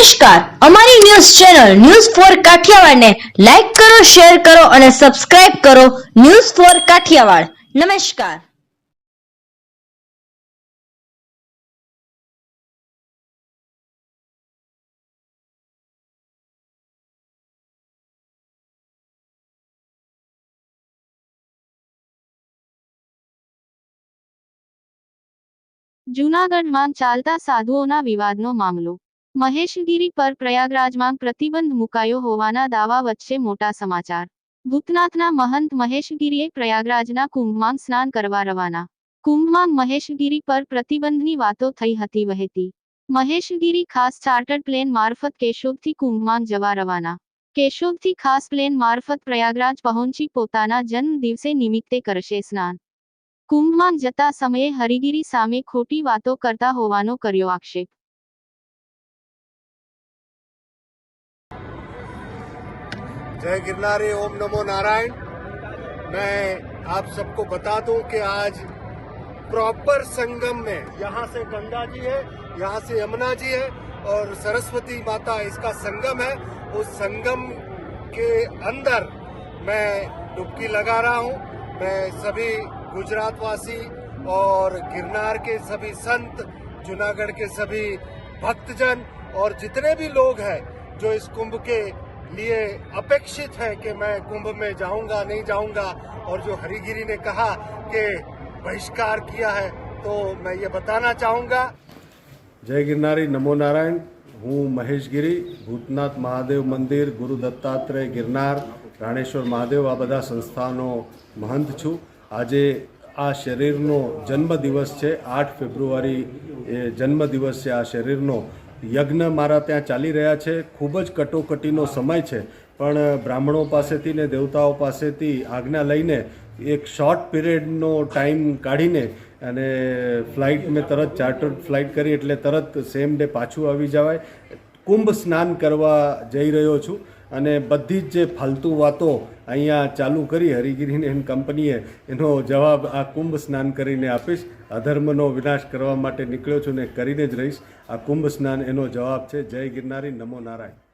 નમસ્કાર. અમારી news channel news four કાઠિયાવાડને લાઈક કરો, શેર કરો અને સબસ્ક્રાઇબ કરો ન્યૂઝ ફોર કાઠિયાવાડ. નમસ્કાર. જૂનાગઢમાં ચાલતા સાધુઓના વિવાદનો મામલો. મહેશગીરી પર પ્રયાગરાજમાં પ્રતિબંધ મુકાયો હોવાના દાવા વચ્ચે મોટા સમાચાર. ભૂતનાથના મહંત મહેશગીરીએ પ્રયાગરાજના કુંભમાં સ્નાન કરવા રવાના. કુંભમાં મહેશગીરી પર પ્રતિબંધની વાતો થઈ હતી વહેતી. મહેશગીરી ખાસ ચાર્ટર્ડ પ્લેન મારફત કેશોદથી કુંભમાં જવા રવાના. કેશોદથી ખાસ પ્લેન મારફત પ્રયાગરાજ પહોંચી પોતાના જન્મ દિવસે નિમિત્તે કરશે સ્નાન. કુંભમાં જતા સમયે હરિગીરી સામે ખોટી વાતો કરતા હોવાનો કર્યો આક્ષેપ. जय गिरनारी, ओम नमो नारायण। मैं आप सबको बता दूँ कि आज प्रॉपर संगम में यहाँ से गंगा जी है, यहाँ से यमुना जी है और सरस्वती माता इसका संगम है। उस संगम के अंदर मैं डुबकी लगा रहा हूँ। मैं सभी गुजरातवासी और गिरनार के सभी संत, जूनागढ़ के सभी भक्तजन और जितने भी लोग हैं जो इस कुंभ के लिए अपेक्षित है कि मैं कुंभ में जाऊंगा नहीं जाऊंगा और जो हरिगिरी ने कहा कि बहिष्कार किया है तो मैं ये बताना चाहूंगा જય ગિરનારી નમો નારાયણ હું મહેશ ગિરી ભૂતનાથ મહાદેવ મંદિર ગુરુ દત્તાત્રેય ગિરનાર રાણેશ્વર મહાદેવ આ બધા સંસ્થાનો મહંત છું આજે આ શરીરનો જન્મદિવસ છે આઠ ફેબ્રુઆરી એ જન્મદિવસ છે આ શરીરનો યજ્ઞ મારા ત્યાં ચાલી રહ્યા છે. ખૂબ જ કટોકટીનો સમય છે. પણ બ્રાહ્મણો પાસેથી ને દેવતાઓ પાસેથી આજ્ઞા લઈને એક શોર્ટ પીરિયડનો ટાઈમ કાઢીને અને ફ્લાઇટ મેં તરત ચાર્ટર્ડ ફ્લાઇટ કરી એટલે તરત સેમ ડે પાછું આવી જવાય. કુંભ સ્નાન કરવા જઈ રહ્યો છું. અને બધી જ જે ફાલતુ વાતો અહીંયા ચાલુ કરી હરિગીરીને એની કંપનીએ, એનો જવાબ આ કુંભ સ્નાન કરીને આપીશ. અધર્મનો વિનાશ કરવા માટે નીકળ્યો છું ને કરીને જ રહીશ. આ કુંભ સ્નાન એનો જવાબ છે. જય ગિરનારી, નમો નારાયણ.